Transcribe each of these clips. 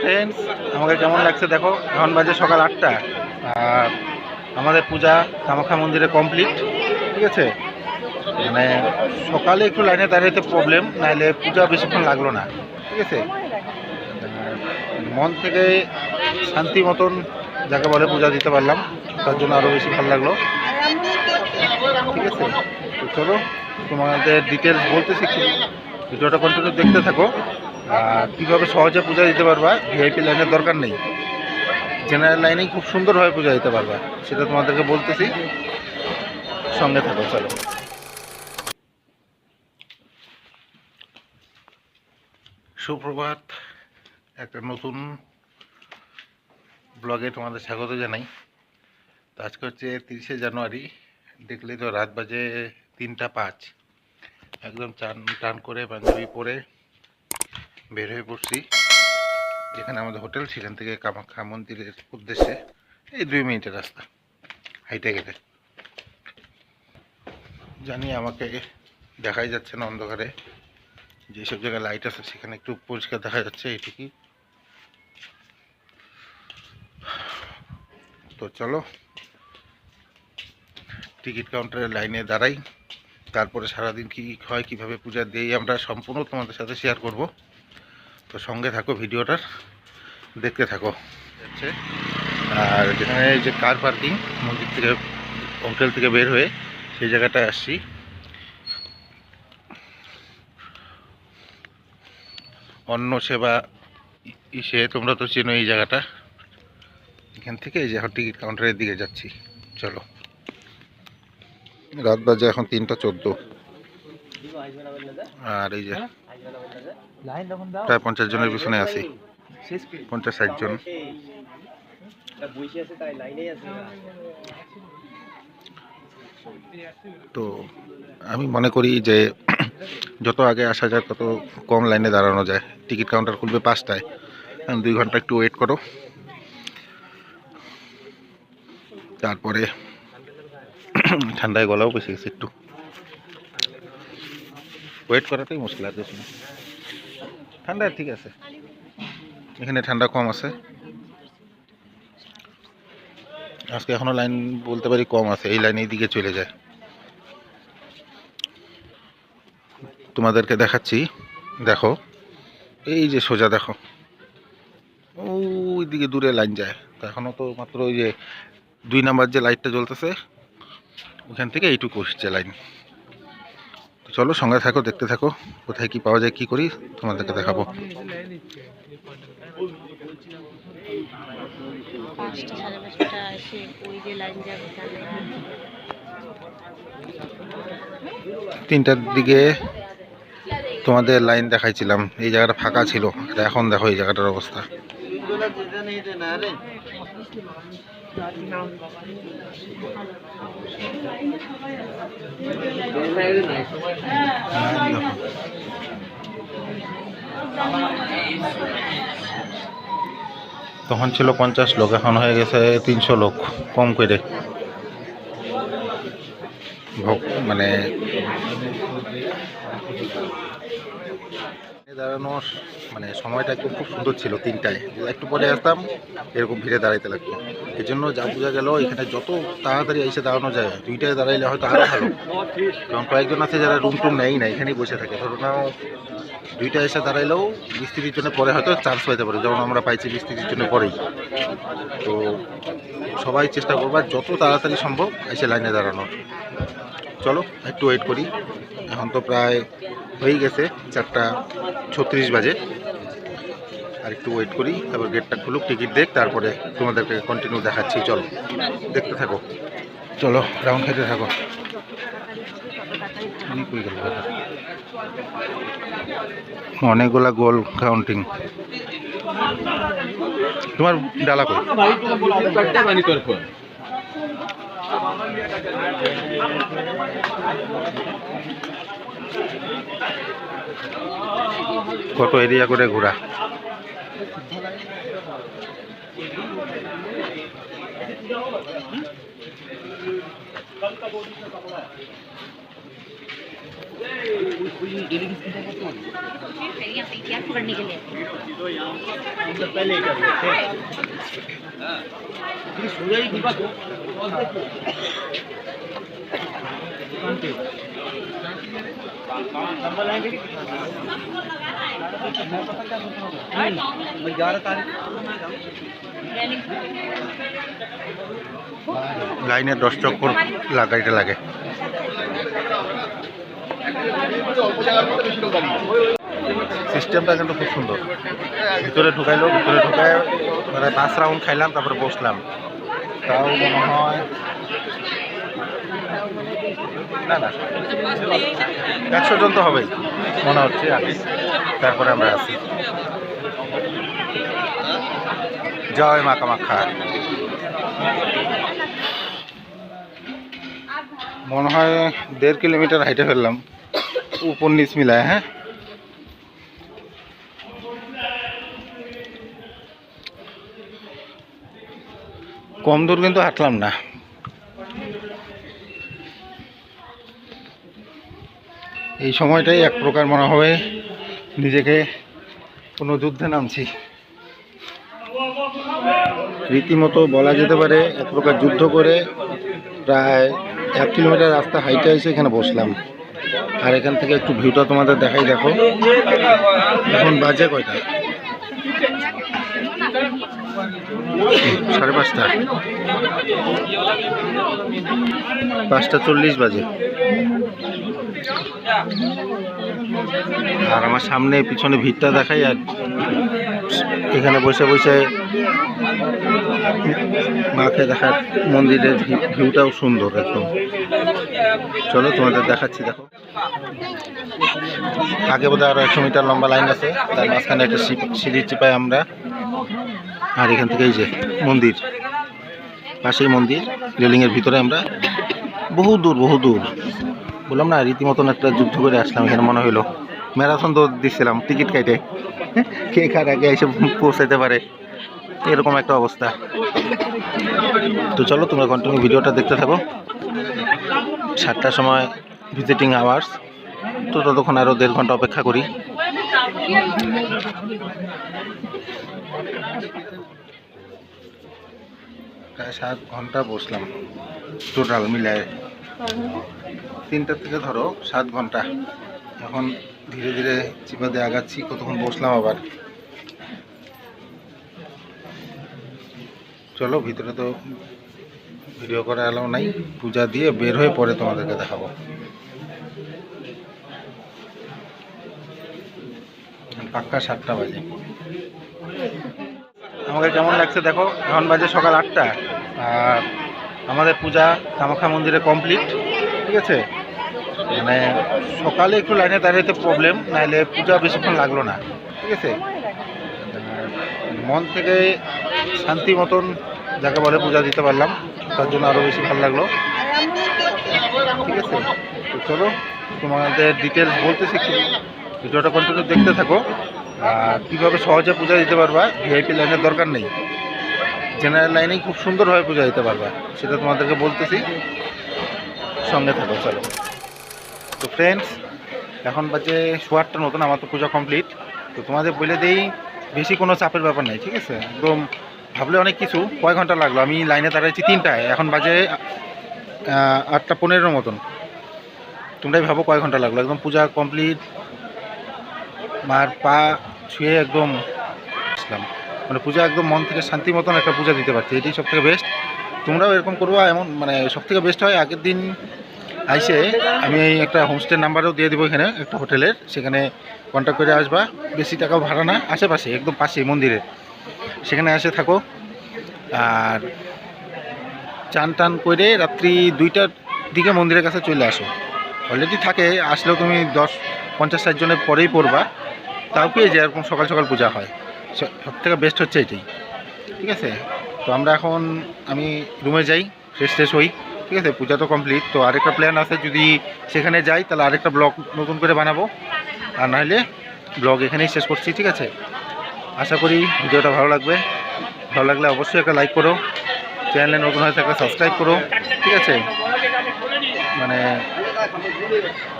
Friends আমাকে কেমন লাগছে দেখো? এখন বাজে সকাল আটটা। আর আমাদের পূজা কামাখ্যা মন্দিরে কমপ্লিট ঠিক আছে? মানে সকালে একটু লাইনে দাঁড়াইতে প্রবলেম নাহলে পূজা বেশিক্ষণ লাগল না, ঠিক আছে? মন থেকে শান্তি মতন যাকে বলে পূজা দিতে পারলাম, তার জন্য আরও বেশি ভালো লাগল, ঠিক আছে? চলো, তোমাদের ডিটেলস বলতেছি, একটু ভিডিওটা কন্টিনিউ দেখতে থাকো। কীভাবে সহজে পূজা দিতে পারবা? ভিআইপি লাইনের দরকার নেই। জেনারেল লাইনেই খুব সুন্দরভাবে পূজা দিতে পারবা। সেটা তোমাদেরকে বলতেছি। সঙ্গে থাকো, চলো। সুপ্রভাত, একটা নতুন ব্লগে তোমাদের স্বাগত জানাই। তো আজকে হচ্ছে তিরিশে জানুয়ারি। দেখলেই তো রাত বাজে তিনটা পাঁচ। একদম চান, টান করে পাঞ্জাবি পরে বের হয়ে পড়ছি। যেখানে আমাদের হোটেল সেখান থেকে কামাখ্যা মন্দিরের উদ্দেশ্যে এই দুই মিনিটের রাস্তা, হাইটে গেলে। জানি আমাকে দেখাই যাচ্ছে না অন্ধকারে। যেসব জায়গায় লাইট আছে, সেখানে একটু পরিষ্কার দেখা যাচ্ছে এইটুকুই। তো চলো, টিকিট কাউন্টারে লাইনে দাঁড়াই। তারপরে সারাদিন কী হয়, কীভাবে পূজা দিই, আমরা সম্পূর্ণ তোমাদের সাথে শেয়ার করব। তো সঙ্গে থাকো ভিডিওটার দেখতে থাকো। হচ্ছে আর যেখানে এই যে কার পার্কিং মন্দির থেকে হোটেল থেকে বের হয়ে সেই জায়গাটায় আসছি। অন্য সেবা ই- ইসে তোমরা তো চেনো এই জায়গাটা। এখান থেকে এই যে এখন টিকিট কাউন্টারের দিকে যাচ্ছি। চলো। রাত বাজে এখন তিনটা চোদ্দ। আর এই যে প্রায় পঞ্চাশ জনের পিছনে আছি। পঞ্চাশ ষাট জন। তো আমি মনে করি যে যত আগে আসা যায় তত কম লাইনে দাঁড়ানো যায়। টিকিট কাউন্টার খুলবে পাঁচটায়। এখন দুই ঘণ্টা একটু ওয়েট করো। তারপরে ঠান্ডায় গলাও বেশি গেছে একটু। ওয়েট করাটাই মুশকিল, আর কিছু না। ঠান্ডায় ঠিক আছে। এখানে ঠান্ডা কম আছে। আজকে এখনও লাইন বলতে পারি কম আছে, এই লাইন এই দিকে চলে যায়। তোমাদেরকে দেখাচ্ছি, দেখো। এই যে সোজা, দেখো। ওই দিকে দূরে লাইন যায়। তো এখনও তো মাত্র ওই যে দুই নাম্বার যে লাইটটা জ্বলতেছে, ওখান থেকে এইটুকু আসছে লাইন চলো সঙ্গে থাকো দেখতে থাকো কোথায় কি পাওয়া যায় কি করি তোমাদেরকে দেখাবো। তিনটার দিকে তোমাদের লাইন দেখাইছিলাম এই জায়গাটা ফাঁকা ছিল এখন দেখো এই জায়গাটার অবস্থা। তখন ছিল পঞ্চাশ লোক এখন হয়ে গেছে তিনশো লোক কম করে। মানে দাঁড়ানোর মানে সময়টা একদম খুব সুন্দর ছিল তিনটায়। একটু পরে আসতাম, এরকম ভিড়ে দাঁড়াইতে লাগতো। এই জন্য যা বোঝা গেল, এখানে যত তাড়াতাড়ি এসে দাঁড়ানো যায়, দুইটায় দাঁড়াইলে হয়তো আরও ভালো। কারণ কয়েকজন আছে যারা রুম টুম নেয় না, এখানেই বসে থাকে। ধরো নাও দুইটা এসে দাঁড়াইলেও মিস্ত্রির জন্য পরে হয়তো চান্স পাইতে পারে। যেমন আমরা পাইছি মিস্ত্রির জন্য পরেই। তো সবাই চেষ্টা করবা, যত তাড়াতাড়ি সম্ভব এসে লাইনে দাঁড়ানোর। চলো, একটু ওয়েট করি। এখন তো প্রায় হয়েই গেছে, চারটা ছত্রিশ বাজে। আর একটু ওয়েট করি, তারপর গেটটা খুলুক টিকিট দেখ, তারপরে তোমাদেরকে কন্টিনিউ দেখাচ্ছি। চলো, দেখতে থাকো। চলো রাউন্ড খাইতে থাকো? অনেকগুলা গোল কাউন্টিং তোমার ডালা কই? কত এরিয়া করে ঘোরা पकड़ने के लिए লাইনের দশ চক্কর লাগাইতে লাগে। সিস্টেমটা কিন্তু খুব সুন্দর। ভিতরে ঢুকাইলো, ভিতরে ঢুকায় মানে পাঁচ রাউন্ড খাইলাম, তারপরে বসলাম। তাও মনে হয় না না। একশো জন তো হবেই, মনে হচ্ছে আগে। তারপরে আমরা আসি জয় মা কামাখ্যা। মনে হয় দেড় কিলোমিটার হাইটে ফেললাম। উপর নিচ মিলায় হ্যাঁ? কম দূর কিন্তু হাঁটলাম না। এই সময়টাই এক প্রকার মনে হবে নিজেকে কোনো যুদ্ধে নামছি। রীতিমতো বলা যেতে পারে এক প্রকার যুদ্ধ করে প্রায় এক কিলোমিটার রাস্তা হাইটে এসে এখানে বসলাম। আর এখান থেকে একটু ভিউটা তোমাদের দেখাই, দেখো। এখন বাজে কয়টা? সাড়ে পাঁচটা। পাঁচটা চল্লিশ বাজে। আর আমার সামনে পিছনে ভিড়টা দেখাই আর এখানে বসে বসে মাকে দেখার মন্দিরের ভিউটাও সুন্দর একদম। চলো তোমাদের দেখাচ্ছি, দেখো। আগে বোধহয় আরও একশো মিটার লম্বা লাইন আছে, তার মাঝখানে একটা সিঁড়ি চিপাই আমরা। আর এখান থেকে এই যে মন্দির, পাশেই মন্দির, রেলিংয়ের ভিতরে আমরা। বহু দূর বহু দূর। বললাম না, রীতিমতন একটা যুদ্ধ করে আসলাম এখানে, মনে হলো ম্যারাথন তো দিচ্ছিলাম টিকিট কাইটে। কে কার আগে এসে পৌঁছাইতে পারে? এরকম একটা অবস্থা। তো চলো, তোমরা কন্টিনিউ ভিডিওটা দেখতে থাকো। সাতটার সময় ভিজিটিং আওয়ার্স তো ততক্ষণ আরও দেড় ঘণ্টা অপেক্ষা করি। প্রায় সাত ঘণ্টা বসলাম। টোটাল মিলায়। তিনটা থেকে ধরো সাত ঘণ্টা। এখন ধীরে ধীরে চিপা দিয়ে আগাচ্ছি, কতক্ষণ বসলাম আবার। চলো, ভিতরে তো ভিডিও করা এলাও নাই। পূজা দিয়ে বের হয়ে পরে তোমাদেরকে দেখাবো। পাক্কা সাতটা বাজে। আমাকে কেমন লাগছে দেখো, এখন বাজে সকাল আটটা। আর আমাদের পূজা কামাখ্যা মন্দিরে কমপ্লিট ঠিক আছে? মানে সকালে একটু লাইনে দাঁড়াইতে প্রবলেম নাহলে পূজা বেশিক্ষণ লাগল না, ঠিক আছে? মন থেকে শান্তি মতন যাকে বলে পূজা দিতে পারলাম, তার জন্য আরও বেশি ভালো লাগল। ঠিক আছে? তো চলো, তোমাদের ডিটেলস বলতেছি একটু। ভিডিওটা কন্টিনিউ দেখতে থাকো। আর কীভাবে সহজে পূজা দিতে পারবা ভিআইপি লাইনের দরকার নেই। জেনারেল লাইনেই খুব সুন্দরভাবে পূজা দিতে পারবা, সেটা তোমাদেরকে বলতেছি। সঙ্গে থাকো, চলো। তো ফ্রেন্ডস এখন বাজে সোয়ারটার মতন আমার তো পূজা কমপ্লিট তো তোমাদের বলে দেই, বেশি কোনো চাপের ব্যাপার নেই, ঠিক আছে? একদম ভাবলে অনেক কিছু, কয় ঘণ্টা লাগল? আমি লাইনে দাঁড়াইছি তিনটায়, এখন বাজে আটটা পনেরোর মতন। তোমরাই ভাবো কয় ঘণ্টা লাগল? একদম পূজা কমপ্লিট মার পা ছুঁয়ে একদম আসলাম। মানে পূজা একদম মন থেকে শান্তি মতন একটা পূজা দিতে পারছি, এটাই সব থেকে বেস্ট তোমরাও এরকম করবা, এমন মানে সব থেকে বেস্ট হয় আগের দিন আইসে আমি একটা হোমস্টের নাম্বারও দিয়ে দেবো এখানে, একটা হোটেলের সেখানে কন্ট্যাক্ট করে আসবা। বেশি টাকাও ভাড়া না, আশেপাশে, একদম পাশেই মন্দিরের সেখানে এসে থাকো। আর চান টান করে রাত্রি দুইটার দিকে মন্দিরের কাছে চলে আসো। অলরেডি থাকে, আসলেও তুমি দশ, পঞ্চাশ, ষাট জনের পরেই পড়বা। তাও পেয়ে যায় এরকম সকাল সকাল পূজা হয়? সব থেকে বেস্ট হচ্ছে এটাই। ঠিক আছে? তো আমরা এখন, আমি রুমে যাই ফ্রেশ ফ্রেশ হই। ঠিক আছে, পূজা তো কমপ্লিট তো আরেকটা প্ল্যান আছে, যদি সেখানে যাই, তাহলে আরেকটা ব্লগ নতুন করে বানাবো। আর নাহলে ব্লগ এখানেই শেষ করছি, ঠিক আছে? আশা করি ভিডিওটা ভালো লাগবে। ভালো লাগলে অবশ্যই একটা লাইক করো চ্যানেলে নতুন হয়ে থাকলে সাবস্ক্রাইব করো, ঠিক আছে? মানে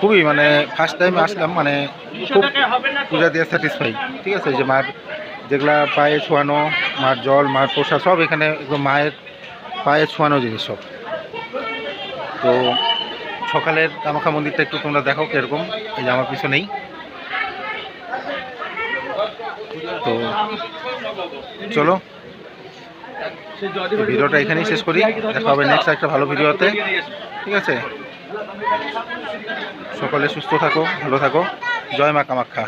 খুবই মানে ফার্স্ট টাইম আসলাম মানে খুব পূজা দিয়ে স্যাটিসফাই ঠিক আছে? যে মার যেগুলা পায়ে ছোঁয়ানো, মার জল, মার পোষা সব এখানে মায়ের পায়ে ছোঁয়ানো জিনিস সব। তো সকালের কামাখ্যা মন্দিরটা একটু তোমরা দেখো কীরকম, এই যে আমার পিছনেই। তো চলো ভিডিওটা এখানেই শেষ করি, দেখা হবে নেক্সট একটা ভালো ভিডিওতে, ঠিক আছে? সকলে সুস্থ থাকো, ভালো থাকো, জয় মা কামাখ্যা।